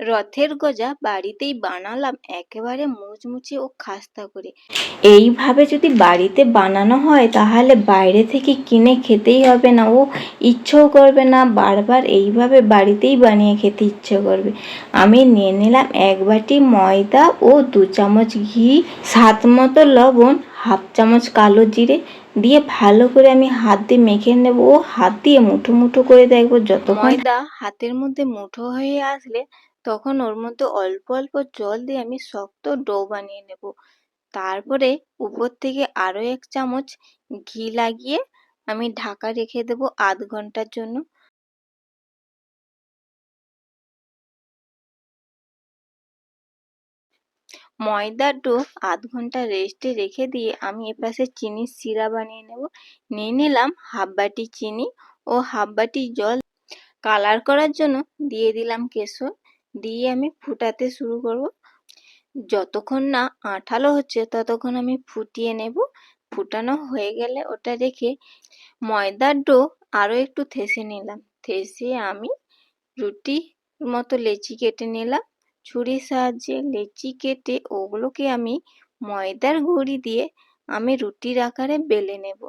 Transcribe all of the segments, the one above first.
রথের গজা বাড়িতেই বানালাম একেবারে মুচমুচে ও খাস্তা করে। এইভাবে যদি বাড়িতে বানানো হয় তাহলে বাইরে থেকে কিনে খেতেই হবে না ও। ইচ্ছেও করবে না বারবার এইভাবে বাড়িতেই বানিয়ে খেতে ইচ্ছে করবে। আমি নিয়ে নিলাম এক বাটি ময়দা ও দু চামচ ঘি স্বাদ মতো লবণ হাফ চামচ কালো জিরে। দিয়ে ভালো করে আমি হাত দিয়ে মেখে নেব। ও হাত দিয়ে মুঠো মুঠো করে দেখব যতক্ষণ ময়দা হাতের মধ্যে মুঠো হয়ে আসলে তখন ওর মধ্যে অল্প অল্প জল দিয়ে আমি শক্ত ডো বানিয়ে নেব। তারপরে উপর থেকে আরও এক চামচ ঘি লাগিয়ে আমি ঢাকা রেখে দেব আধ ঘণ্টার জন্য। ময়দার ডো আধ ঘণ্টা রেস্টে রেখে দিয়ে আমি এপাশে চিনির শিরা বানিয়ে নেব। নিয়ে নিলাম হাফ বাটি চিনি ও হাফ বাটি জল। কালার করার জন্য দিয়ে দিলাম কেশর। দিয়ে আমি ফুটাতে শুরু করব। যতক্ষণ না আঠালো হচ্ছে, ততক্ষণ আমি ফুটিয়ে নেব। ফুটানো হয়ে গেলে ওটা রেখে ময়দার ডো আরও একটু থেসে নিলাম। থেসে আমি রুটি মতো লেচি কেটে নিলাম। ছুরির সাহায্যে লেচি কেটে ওগুলোকে আমি ময়দার গুঁড়ি দিয়ে আমি রুটির আকারে বেলে নেব।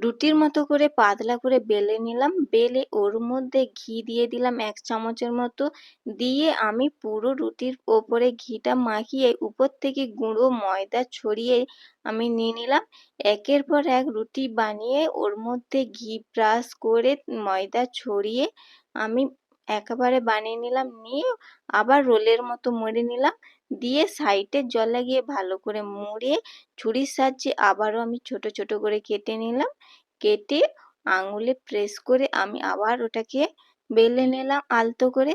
রুটির মতো করে পাতলা করে বেলে নিলাম। বেলে ওর মধ্যে ঘি দিয়ে দিলাম এক চামচের মতো। দিয়ে আমি পুরো রুটির ওপরে ঘিটা মাখিয়ে উপর থেকে গুঁড়ো ময়দা ছড়িয়ে আমি নিয়ে নিলাম। একের পর এক রুটি বানিয়ে ওর মধ্যে ঘি ব্রাশ করে ময়দা ছড়িয়ে আমি একেবারে বানিয়ে নিলাম। নিয়ে আবার রোলের মতো মুড়ে নিলাম। দিয়ে সাইডের জল লাগিয়ে ভালো করে মুড়ে ছুরির সাহায্যে আবারও আমি ছোট ছোট করে কেটে নিলাম। কেটে আঙুলে প্রেস করে আমি আবার ওটাকে বেলে নিলাম আলতো করে।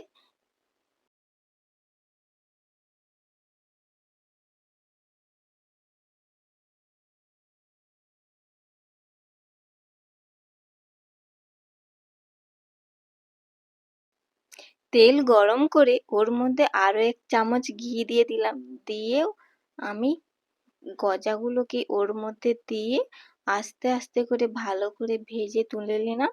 তেল গরম করে ওর মধ্যে আরও এক চামচ ঘি দিয়ে দিলাম। দিয়েও আমি গজাগুলোকে ওর মধ্যে দিয়ে আস্তে আস্তে করে ভালো করে ভেজে তুলে নিলাম।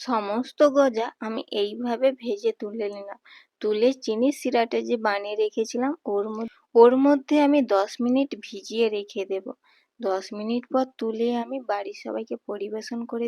সমস্ত গজা আমি এইভাবে ভেজে তুলে নিলাম। তুলে চিনি শিরাটা যে বানিয়ে রেখেছিলাম, ওর মধ্যে ওর মধ্যে আমি দশ মিনিট ভিজিয়ে রেখে দেব। দশ মিনিট পর তুলে আমি বাড়ির সবাইকে পরিবেশন করে